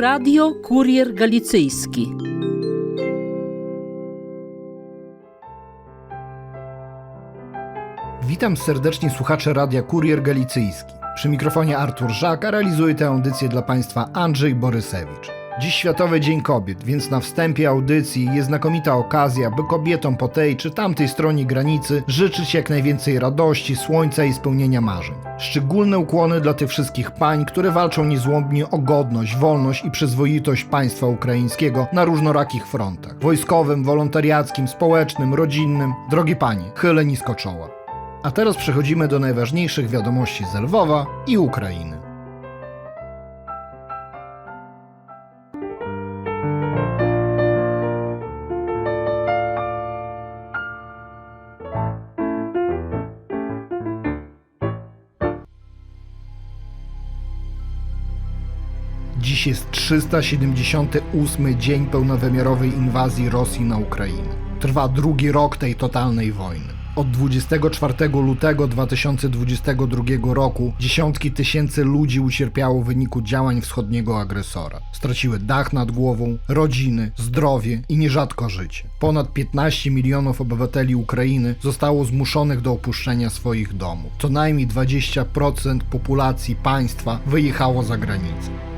Radio Kurier Galicyjski. Witam serdecznie słuchacze Radia Kurier Galicyjski. Przy mikrofonie Artur Żak, realizuje tę audycję dla Państwa Andrzej Borysewicz. Dziś Światowy Dzień Kobiet, więc na wstępie audycji jest znakomita okazja, by kobietom po tej czy tamtej stronie granicy życzyć jak najwięcej radości, słońca i spełnienia marzeń. Szczególne ukłony dla tych wszystkich pań, które walczą niezłomnie o godność, wolność i przyzwoitość państwa ukraińskiego na różnorakich frontach wojskowym, wolontariackim, społecznym, rodzinnym. Drogie panie, chylę nisko czoła. A teraz przechodzimy do najważniejszych wiadomości z Lwowa i Ukrainy. Jest 378 dzień pełnowymiarowej inwazji Rosji na Ukrainę. Trwa drugi rok tej totalnej wojny. Od 24 lutego 2022 roku dziesiątki tysięcy ludzi ucierpiało w wyniku działań wschodniego agresora. Straciły dach nad głową, rodziny, zdrowie i nierzadko życie. Ponad 15 milionów obywateli Ukrainy zostało zmuszonych do opuszczenia swoich domów. Co najmniej 20% populacji państwa wyjechało za granicę.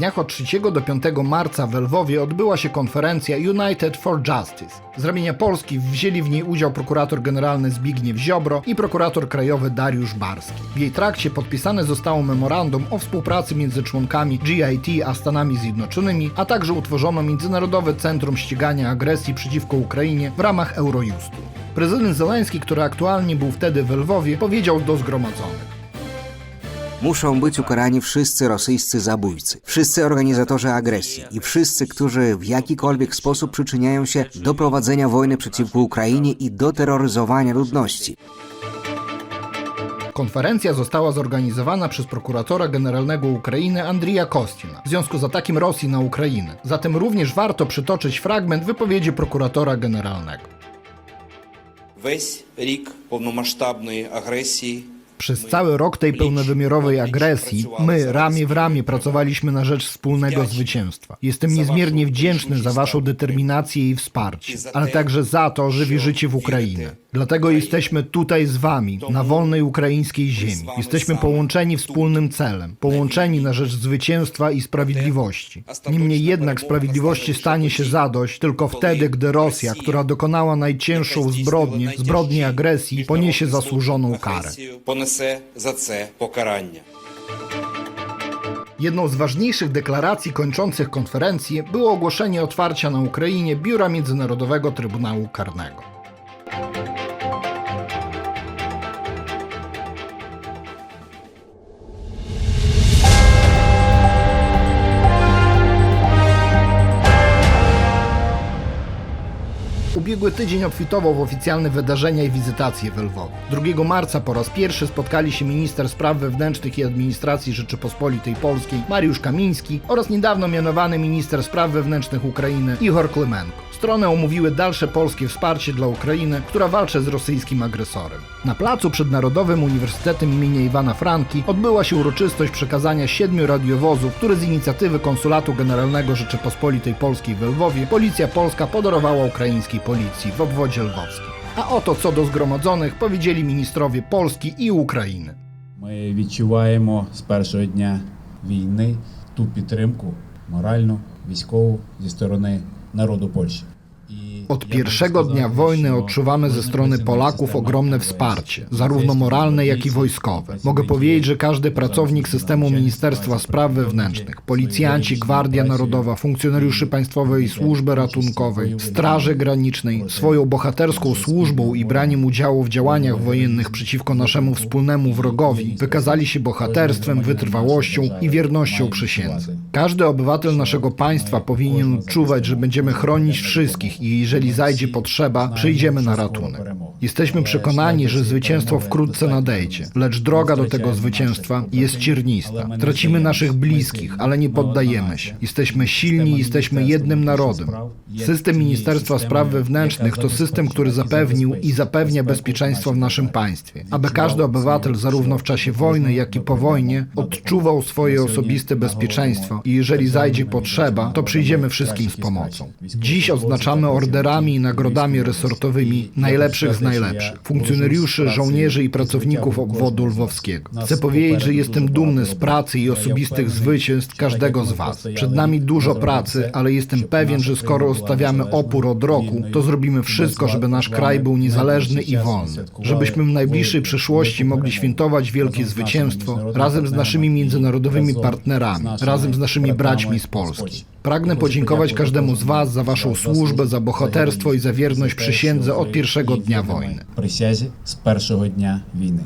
Dniach od 3 do 5 marca w Lwowie odbyła się konferencja United for Justice. Z ramienia Polski wzięli w niej udział prokurator generalny Zbigniew Ziobro i prokurator krajowy Dariusz Barski. W jej trakcie podpisane zostało memorandum o współpracy między członkami GIT a Stanami Zjednoczonymi, a także utworzono Międzynarodowe Centrum Ścigania Agresji przeciwko Ukrainie w ramach Eurojustu. Prezydent Zeleński, który aktualnie był wtedy w Lwowie, powiedział do zgromadzonych. Muszą być ukarani wszyscy rosyjscy zabójcy, wszyscy organizatorzy agresji i wszyscy, którzy w jakikolwiek sposób przyczyniają się do prowadzenia wojny przeciwko Ukrainie i do terroryzowania ludności. Konferencja została zorganizowana przez prokuratora generalnego Ukrainy Andrija Kostina w związku z atakiem Rosji na Ukrainę. Zatem również warto przytoczyć fragment wypowiedzi prokuratora generalnego. Весь рік повномасштабної агресії przez cały rok tej pełnowymiarowej agresji my ramię w ramię pracowaliśmy na rzecz wspólnego zwycięstwa. Jestem niezmiernie wdzięczny za Waszą determinację i wsparcie, ale także za to, że wierzycie w Ukrainę. Dlatego jesteśmy tutaj z Wami, na wolnej ukraińskiej ziemi. Jesteśmy połączeni wspólnym celem, połączeni na rzecz zwycięstwa i sprawiedliwości. Niemniej jednak sprawiedliwości stanie się zadość tylko wtedy, gdy Rosja, która dokonała najcięższą zbrodnię, zbrodnię agresji, poniesie zasłużoną karę. агресію понесе за це покарання. Jedną z ważniejszych deklaracji kończących konferencję było ogłoszenie otwarcia na Ukrainie Biura Międzynarodowego Trybunału Karnego. Ubiegły tydzień obfitował w oficjalne wydarzenia i wizytacje w Lwowie. 2 marca po raz pierwszy spotkali się minister spraw wewnętrznych i administracji Rzeczypospolitej Polskiej Mariusz Kamiński oraz niedawno mianowany minister spraw wewnętrznych Ukrainy Ihor Klemenko. Strony omówiły dalsze polskie wsparcie dla Ukrainy, która walczy z rosyjskim agresorem. Na placu przed Narodowym Uniwersytetem imienia Iwana Franki odbyła się uroczystość przekazania siedmiu radiowozów, które z inicjatywy Konsulatu Generalnego Rzeczypospolitej Polskiej w Lwowie Policja Polska podarowała ukraińskiej policji w obwodzie lwowskim. A oto co do zgromadzonych powiedzieli ministrowie Polski i Ukrainy. Ми відчуваємо з першого дня війни ту підтримку моральну, військову зі сторони народу Польщі. Od pierwszego dnia wojny odczuwamy ze strony Polaków ogromne wsparcie, zarówno moralne, jak i wojskowe. Mogę powiedzieć, że każdy pracownik systemu Ministerstwa Spraw Wewnętrznych, policjanci, Gwardia Narodowa, funkcjonariuszy Państwowej Służby Ratunkowej, Straży Granicznej, swoją bohaterską służbą i braniem udziału w działaniach wojennych przeciwko naszemu wspólnemu wrogowi wykazali się bohaterstwem, wytrwałością i wiernością przysiędze. Każdy obywatel naszego państwa powinien odczuwać, że będziemy chronić wszystkich i jeżeli zajdzie potrzeba, przyjdziemy na ratunek. Jesteśmy przekonani, że zwycięstwo wkrótce nadejdzie, lecz droga do tego zwycięstwa jest ciernista. Tracimy naszych bliskich, ale nie poddajemy się. Jesteśmy silni, jesteśmy jednym narodem. System Ministerstwa Spraw Wewnętrznych to system, który zapewnił i zapewnia bezpieczeństwo w naszym państwie, aby każdy obywatel zarówno w czasie wojny, jak i po wojnie odczuwał swoje osobiste bezpieczeństwo. I jeżeli zajdzie potrzeba, to przyjdziemy wszystkim z pomocą. Dziś odznaczamy orderami i nagrodami resortowymi najlepszych z najlepszych, funkcjonariuszy, żołnierzy i pracowników obwodu lwowskiego. Chcę powiedzieć, że jestem dumny z pracy i osobistych zwycięstw każdego z Was. Przed nami dużo pracy, ale jestem pewien, że skoro stawiamy opór od roku, to zrobimy wszystko, żeby nasz kraj był niezależny i wolny. Żebyśmy w najbliższej przyszłości mogli świętować wielkie zwycięstwo razem z naszymi międzynarodowymi partnerami, razem z naszymi braćmi z Polski. Pragnę podziękować każdemu z Was za Waszą służbę, za bohaterstwo i za wierność przysiędze od pierwszego dnia wojny. Przysiędze z pierwszego dnia wojny.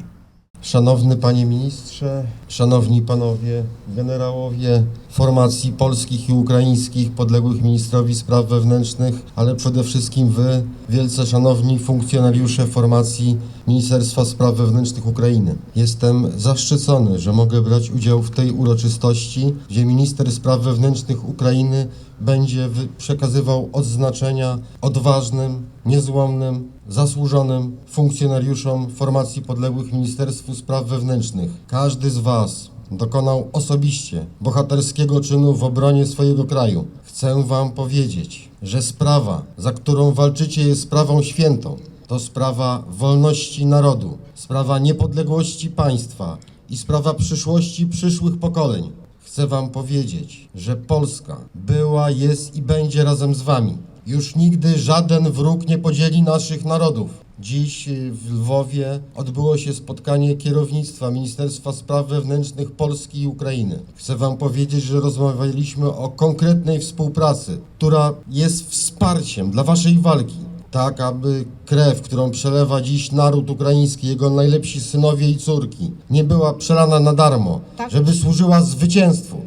Szanowny Panie Ministrze, Szanowni Panowie Generałowie, formacji polskich i ukraińskich podległych ministrowi spraw wewnętrznych, ale przede wszystkim Wy, wielce szanowni funkcjonariusze formacji Ministerstwa Spraw Wewnętrznych Ukrainy. Jestem zaszczycony, że mogę brać udział w tej uroczystości, gdzie minister spraw wewnętrznych Ukrainy będzie przekazywał odznaczenia odważnym, niezłomnym, zasłużonym funkcjonariuszom formacji podległych Ministerstwu Spraw Wewnętrznych. Każdy z Was dokonał osobiście bohaterskiego czynu w obronie swojego kraju. Chcę Wam powiedzieć, że sprawa, za którą walczycie, jest sprawą świętą. To sprawa wolności narodu, sprawa niepodległości państwa i sprawa przyszłości przyszłych pokoleń. Chcę Wam powiedzieć, że Polska była, jest i będzie razem z Wami. Już nigdy żaden wróg nie podzieli naszych narodów. Dziś w Lwowie odbyło się spotkanie kierownictwa Ministerstwa Spraw Wewnętrznych Polski i Ukrainy. Chcę Wam powiedzieć, że rozmawialiśmy o konkretnej współpracy, która jest wsparciem dla Waszej walki tak aby krew, którą przelewa dziś naród ukraiński, jego najlepsi synowie i córki, nie była przelana na darmo, żeby służyła zwycięstwu.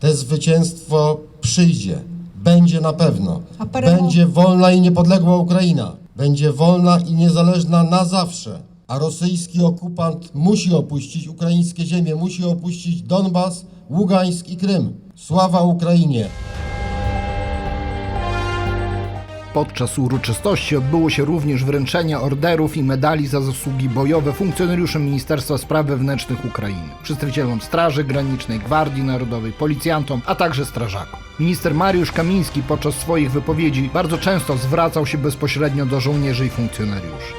Te zwycięstwo przyjdzie, będzie na pewno. Będzie wolna i niepodległa Ukraina. Będzie wolna i niezależna na zawsze. A rosyjski okupant musi opuścić ukraińskie ziemie, musi opuścić Donbas, Ługańsk i Krym. Sława Ukrainie! Podczas uroczystości odbyło się również wręczenie orderów i medali za zasługi bojowe funkcjonariuszom Ministerstwa Spraw Wewnętrznych Ukrainy, przedstawicielom Straży Granicznej, Gwardii Narodowej, policjantom, a także strażakom. Minister Mariusz Kamiński podczas swoich wypowiedzi bardzo często zwracał się bezpośrednio do żołnierzy i funkcjonariuszy.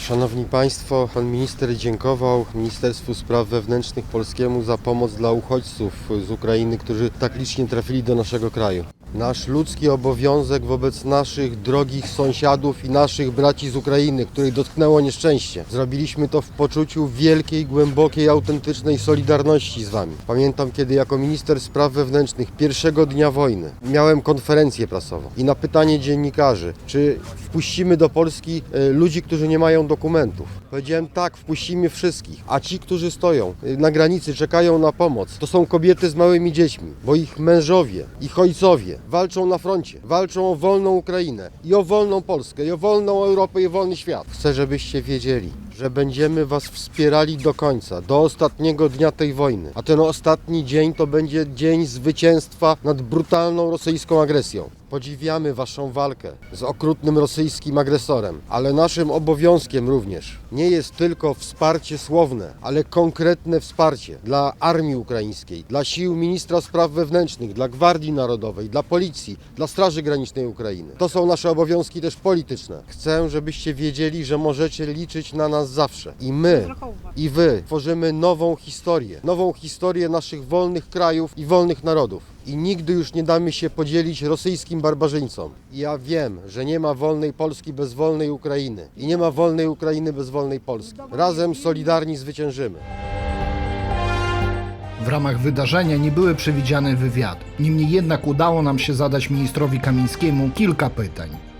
Szanowni Państwo, Pan Minister dziękował Ministerstwu Spraw Wewnętrznych Polskiemu za pomoc dla uchodźców z Ukrainy, którzy tak licznie trafili do naszego kraju. Nasz ludzki obowiązek wobec naszych drogich sąsiadów i naszych braci z Ukrainy, których dotknęło nieszczęście. Zrobiliśmy to w poczuciu wielkiej, głębokiej, autentycznej solidarności z Wami. Pamiętam, kiedy jako minister spraw wewnętrznych pierwszego dnia wojny miałem konferencję prasową i na pytanie dziennikarzy, czy wpuścimy do Polski e, ludzi, którzy nie mają dokumentów. Powiedziałem tak, wpuścimy wszystkich, a ci, którzy stoją e, na granicy, czekają na pomoc, to są kobiety z małymi dziećmi, bo ich mężowie, ich ojcowie walczą na froncie, walczą o wolną Ukrainę i o wolną Polskę, i o wolną Europę, i o wolny świat. Chcę, żebyście wiedzieli, że będziemy Was wspierali do końca, do ostatniego dnia tej wojny. A ten ostatni dzień to będzie dzień zwycięstwa nad brutalną rosyjską agresją. Podziwiamy Waszą walkę z okrutnym rosyjskim agresorem, ale naszym obowiązkiem również nie jest tylko wsparcie słowne, ale konkretne wsparcie dla armii ukraińskiej, dla sił ministra spraw wewnętrznych, dla Gwardii Narodowej, dla policji, dla Straży Granicznej Ukrainy. To są nasze obowiązki też polityczne. Chcę, żebyście wiedzieli, że możecie liczyć na nas nas zawsze. I my, i wy tworzymy nową historię. Nową historię naszych wolnych krajów i wolnych narodów. I nigdy już nie damy się podzielić rosyjskim barbarzyńcom. I ja wiem, że nie ma wolnej Polski bez wolnej Ukrainy. I nie ma wolnej Ukrainy bez wolnej Polski. Razem solidarni zwyciężymy. W ramach wydarzenia nie były przewidziane wywiady. Niemniej jednak udało nam się zadać ministrowi Kamińskiemu kilka pytań.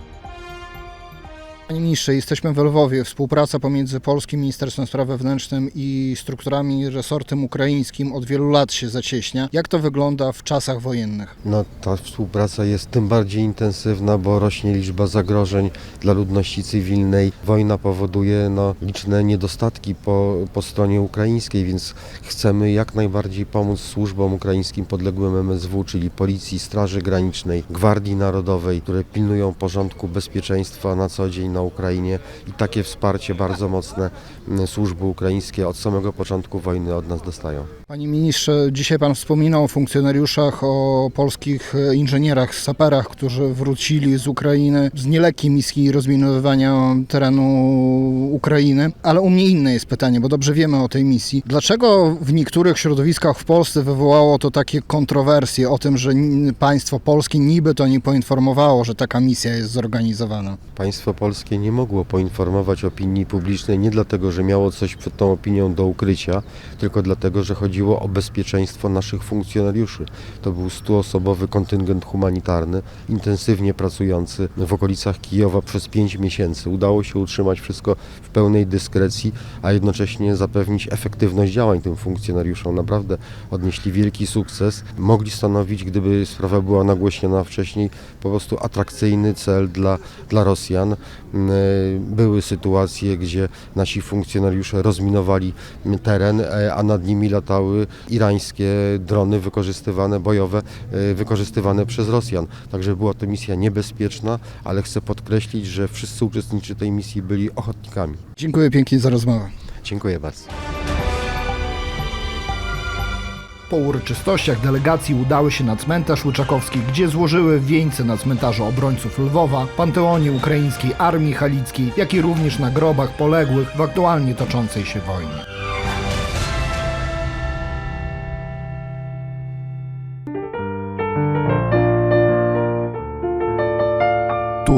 Panie ministrze, jesteśmy w Lwowie. Współpraca pomiędzy Polskim Ministerstwem Spraw Wewnętrznych i strukturami resortem ukraińskim od wielu lat się zacieśnia. Jak to wygląda w czasach wojennych? No, ta współpraca jest tym bardziej intensywna, bo rośnie liczba zagrożeń dla ludności cywilnej. Wojna powoduje no, liczne niedostatki po, po stronie ukraińskiej, więc chcemy jak najbardziej pomóc służbom ukraińskim podległym MSW, czyli Policji, Straży Granicznej, Gwardii Narodowej, które pilnują porządku bezpieczeństwa na co dzień na Ukrainie i takie wsparcie bardzo mocne mm, służby ukraińskie od samego początku wojny od nas dostają. Panie ministrze, dzisiaj pan wspominał o funkcjonariuszach, o polskich e, inżynierach, saperach, którzy wrócili z Ukrainy z nielekkiej misji rozminowywania terenu Ukrainy. Ale u mnie inne jest pytanie, bo dobrze wiemy o tej misji. Dlaczego w niektórych środowiskach w Polsce wywołało to takie kontrowersje o tym, że państwo polskie niby to nie poinformowało, że taka misja jest zorganizowana? Państwo polskie nie mogło poinformować opinii publicznej nie dlatego, że miało coś przed tą opinią do ukrycia, tylko dlatego, że chodziło o bezpieczeństwo naszych funkcjonariuszy. To był stuosobowy kontyngent humanitarny, intensywnie pracujący w okolicach Kijowa przez pięć miesięcy. Udało się utrzymać wszystko w pełnej dyskrecji, a jednocześnie zapewnić efektywność działań tym funkcjonariuszom. Naprawdę odnieśli wielki sukces. Mogli stanowić, gdyby sprawa była nagłośniona wcześniej, po prostu atrakcyjny cel dla, dla Rosjan. Mm, Były sytuacje, gdzie nasi funkcjonariusze rozminowali teren, e, a nad nimi latały irańskie drony wykorzystywane, bojowe, e, wykorzystywane przez Rosjan. Także była to misja niebezpieczna, ale chcę podkreślić, że wszyscy uczestnicy tej misji byli ochotnikami. Dziękuję pięknie za rozmowę. Dziękuję bardzo. Po uroczystościach delegacji udały się na cmentarz Łyczakowski, gdzie złożyły wieńce na cmentarzu obrońców Lwowa, Panteonie Ukraińskiej Armii Halickiej, jak i również na grobach poległych w aktualnie toczącej się wojnie.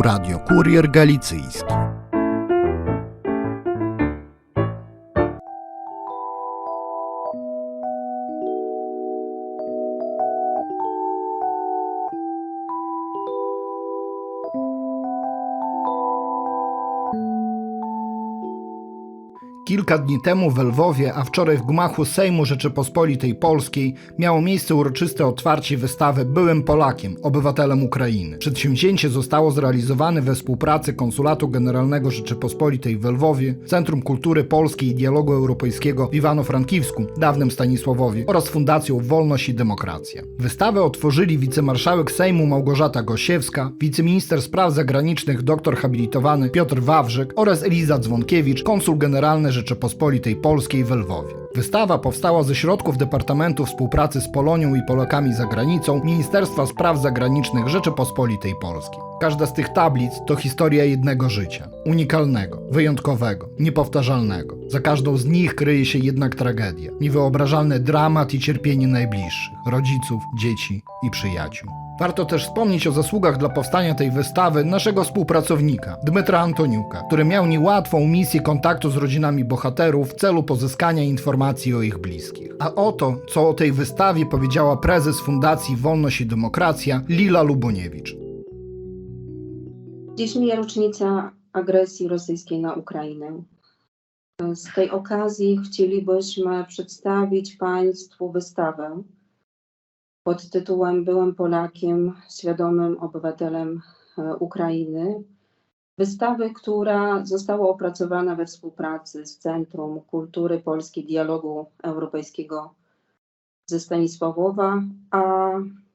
Radio Kurier Galicyjski. Kilka dni temu w Lwowie, a wczoraj w gmachu Sejmu Rzeczypospolitej Polskiej miało miejsce uroczyste otwarcie wystawy Byłem Polakiem, obywatelem Ukrainy. Przedsięwzięcie zostało zrealizowane we współpracy Konsulatu Generalnego Rzeczypospolitej w Lwowie, Centrum Kultury Polskiej i Dialogu Europejskiego w Iwano-Frankiwsku, dawnym Stanisławowie oraz Fundacją Wolność i Demokracja. Wystawę otworzyli wicemarszałek Sejmu Małgorzata Gosiewska, wiceminister spraw zagranicznych dr habilitowany Piotr Wawrzyk oraz Eliza Dzwonkiewicz, konsul generalny Rzeczypospolitej Polskiej w Lwowie. Wystawa powstała ze środków Departamentu Współpracy z Polonią i Polakami za granicą Ministerstwa Spraw Zagranicznych Rzeczypospolitej Polskiej. Każda z tych tablic to historia jednego życia. Unikalnego, wyjątkowego, niepowtarzalnego. Za każdą z nich kryje się jednak tragedia. Niewyobrażalny dramat i cierpienie najbliższych, rodziców, dzieci i przyjaciół. Warto też wspomnieć o zasługach dla powstania tej wystawy naszego współpracownika, Dmytra Antoniuka, który miał niełatwą misję kontaktu z rodzinami bohaterów w celu pozyskania informacji o ich bliskich. A oto, co o tej wystawie powiedziała prezes Fundacji Wolność i Demokracja Lila Luboniewicz. Dziś mija rocznica agresji rosyjskiej na Ukrainę. Z tej okazji chcielibyśmy przedstawić Państwu wystawę pod tytułem Byłem Polakiem, świadomym obywatelem e, Ukrainy. Wystawę, która została opracowana we współpracy z Centrum Kultury Polskiej Dialogu Europejskiego ze Stanisławowa, a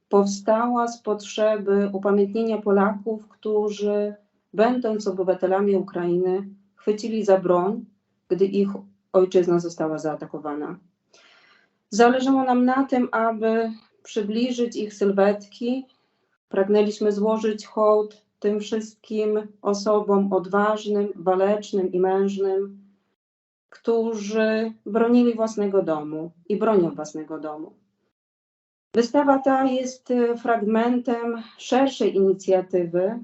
powstała z potrzeby upamiętnienia Polaków, którzy, będąc obywatelami Ukrainy, chwycili za broń, gdy ich ojczyzna została zaatakowana. Zależało nam na tym, aby przybliżyć ich sylwetki. Pragnęliśmy złożyć hołd tym wszystkim osobom odważnym, walecznym i mężnym, którzy bronili własnego domu i bronią własnego domu. Wystawa ta jest fragmentem szerszej inicjatywy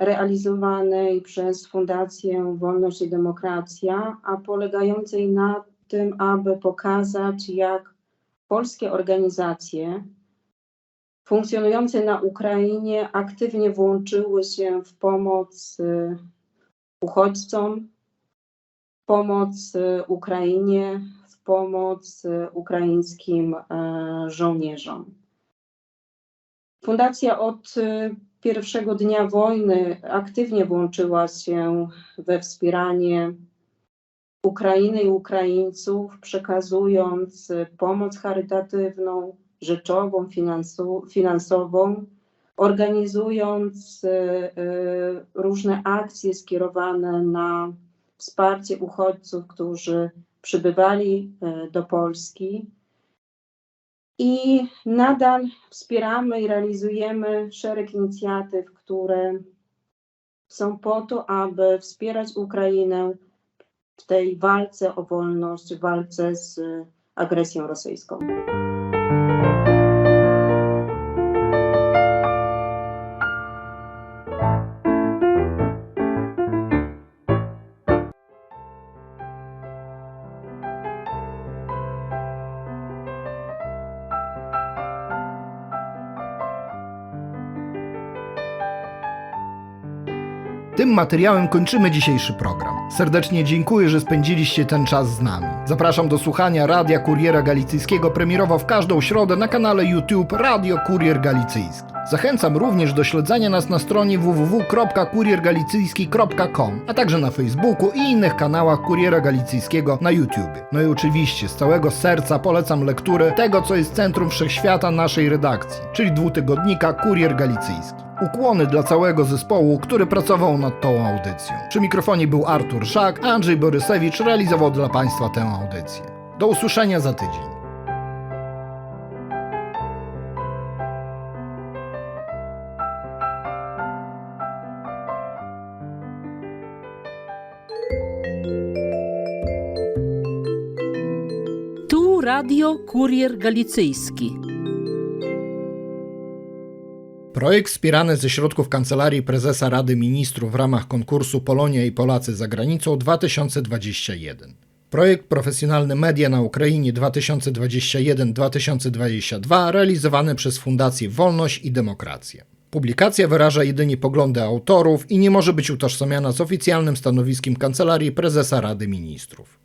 realizowanej przez Fundację Wolność i Demokracja, a polegającej na tym, aby pokazać, jak polskie organizacje funkcjonujące na Ukrainie aktywnie włączyły się w pomoc y, uchodźcom, w pomoc y, Ukrainie, w pomoc y, ukraińskim e, żołnierzom. Fundacja od pierwszego dnia wojny aktywnie włączyła się we wspieranie Ukrainy i Ukraińców, przekazując pomoc charytatywną, rzeczową, finansową, organizując y, y, różne akcje skierowane na wsparcie uchodźców, którzy przybywali y, do Polski. I nadal wspieramy i realizujemy szereg inicjatyw, które są po to, aby wspierać Ukrainę w tej walce o wolność, w walce z agresją rosyjską. Tym materiałem kończymy dzisiejszy program. Serdecznie dziękuję, że spędziliście ten czas z nami. Zapraszam do słuchania Radia Kuriera Galicyjskiego premierowo w każdą środę na kanale YouTube Radio Kurier Galicyjski. Zachęcam również do śledzenia nas na stronie www.kuriergalicyjski.com, a także na Facebooku i innych kanałach Kuriera Galicyjskiego na YouTube. No i oczywiście z całego serca polecam lekturę tego, co jest centrum wszechświata naszej redakcji, czyli dwutygodnika Kurier Galicyjski. Ukłony dla całego zespołu, który pracował nad tą audycją. Przy mikrofonie był Artur Szak, Andrzej Borysewicz realizował dla Państwa tę audycję. Do usłyszenia za tydzień. Radio Kurier Galicyjski. Projekt wspierany ze środków Kancelarii Prezesa Rady Ministrów w ramach konkursu Polonia i Polacy za granicą 2021. Projekt Profesjonalny Media na Ukrainie 2021-2022 realizowany przez Fundację Wolność i Demokrację. Publikacja wyraża jedynie poglądy autorów i nie może być utożsamiana z oficjalnym stanowiskiem Kancelarii Prezesa Rady Ministrów.